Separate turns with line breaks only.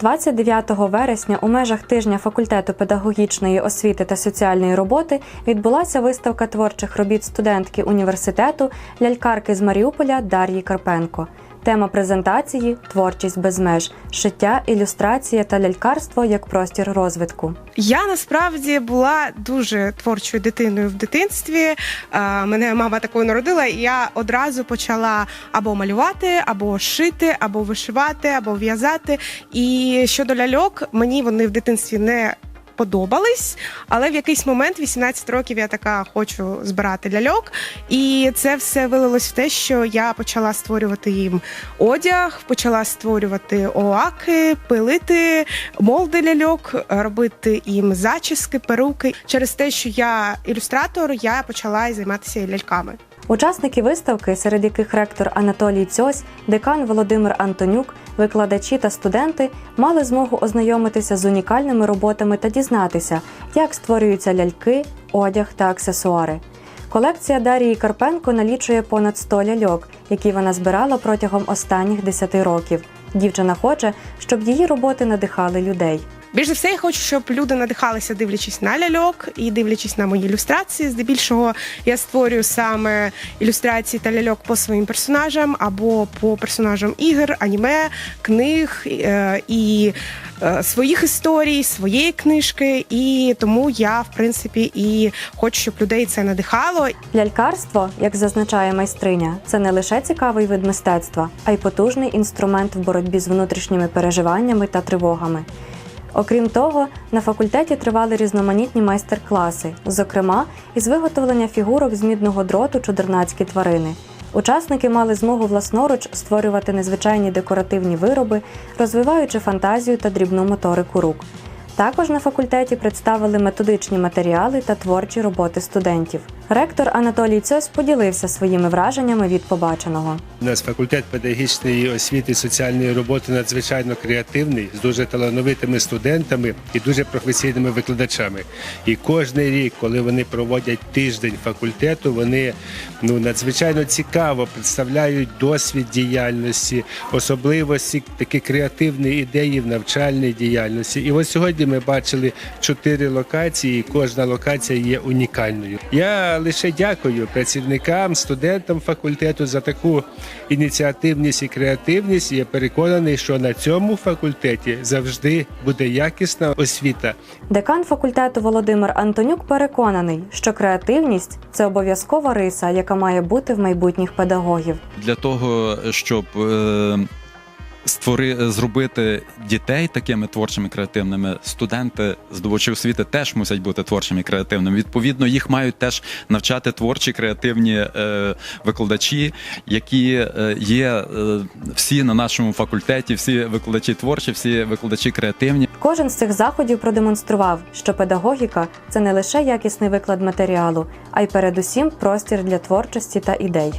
29 вересня у межах тижня факультету педагогічної освіти та соціальної роботи відбулася виставка творчих робіт студентки університету лялькарки з Маріуполя Дар'ї Карпенко. Тема презентації творчість без меж, шиття, ілюстрація та лялькарство як простір розвитку.
Я насправді була дуже творчою дитиною в дитинстві. Е, Мене мама такою народила, і я одразу почала або малювати, або шити, або вишивати, або в'язати. І щодо ляльок, мені вони в дитинстві не подобались, але в якийсь момент, 18 років, я така хочу збирати ляльок, і це все вилилось в те, що я почала створювати їм одяг, почала створювати оаки, пилити молди ляльок, робити їм зачіски, перуки. Через те, що я ілюстратор, я почала й займатися ляльками.
Учасники виставки, серед яких ректор Анатолій Цьось, декан Володимир Антонюк, викладачі та студенти, мали змогу ознайомитися з унікальними роботами та дізнатися, як створюються ляльки, одяг та аксесуари. Колекція Дарії Карпенко налічує понад 100 ляльок, які вона збирала протягом останніх 10 років. Дівчина хоче, щоб її роботи надихали людей.
Більш за все, я хочу, щоб люди надихалися, дивлячись на ляльок і дивлячись на мої ілюстрації. Здебільшого я створюю саме ілюстрації та ляльок по своїм персонажам або по персонажам ігор, аніме, книг е, і е, своїх історій, своєї книжки. І тому я, в принципі, і хочу, щоб людей це надихало.
Лялькарство, як зазначає майстриня, це не лише цікавий вид мистецтва, а й потужний інструмент в боротьбі з внутрішніми переживаннями та тривогами. Окрім того, на факультеті тривали різноманітні майстер-класи, зокрема, із виготовлення фігурок з мідного дроту чудернацькі тварини. Учасники мали змогу власноруч створювати незвичайні декоративні вироби, розвиваючи фантазію та дрібну моторику рук. Також на факультеті представили методичні матеріали та творчі роботи студентів. Ректор Анатолій Цьось поділився своїми враженнями від побаченого.
У нас факультет педагогічної освіти і соціальної роботи надзвичайно креативний, з дуже талановитими студентами і дуже професійними викладачами. І кожен рік, коли вони проводять тиждень факультету, вони ну надзвичайно цікаво представляють досвід діяльності, особливості такі креативні ідеї в навчальній діяльності. І ось сьогодні ми бачили чотири локації, і кожна локація є унікальною. Я лише дякую працівникам, студентам факультету за таку ініціативність і креативність. І Я переконаний, що на цьому факультеті завжди буде якісна освіта.
Декан факультету Володимир Антонюк переконаний, що креативність це обов'язкова риса, яка має бути в майбутніх педагогів.
для того, щоб е, створи, зробити дітей такими творчими креативними, студенти, здобувачі освіти теж мусять бути творчими креативними. Відповідно, їх мають теж навчати творчі креативні е, викладачі, які е, є е, всі на нашому факультеті, всі викладачі творчі, всі викладачі креативні.
Кожен з цих заходів продемонстрував, що педагогіка це не лише якісний виклад матеріалу, а й передусім простір для творчості та ідей.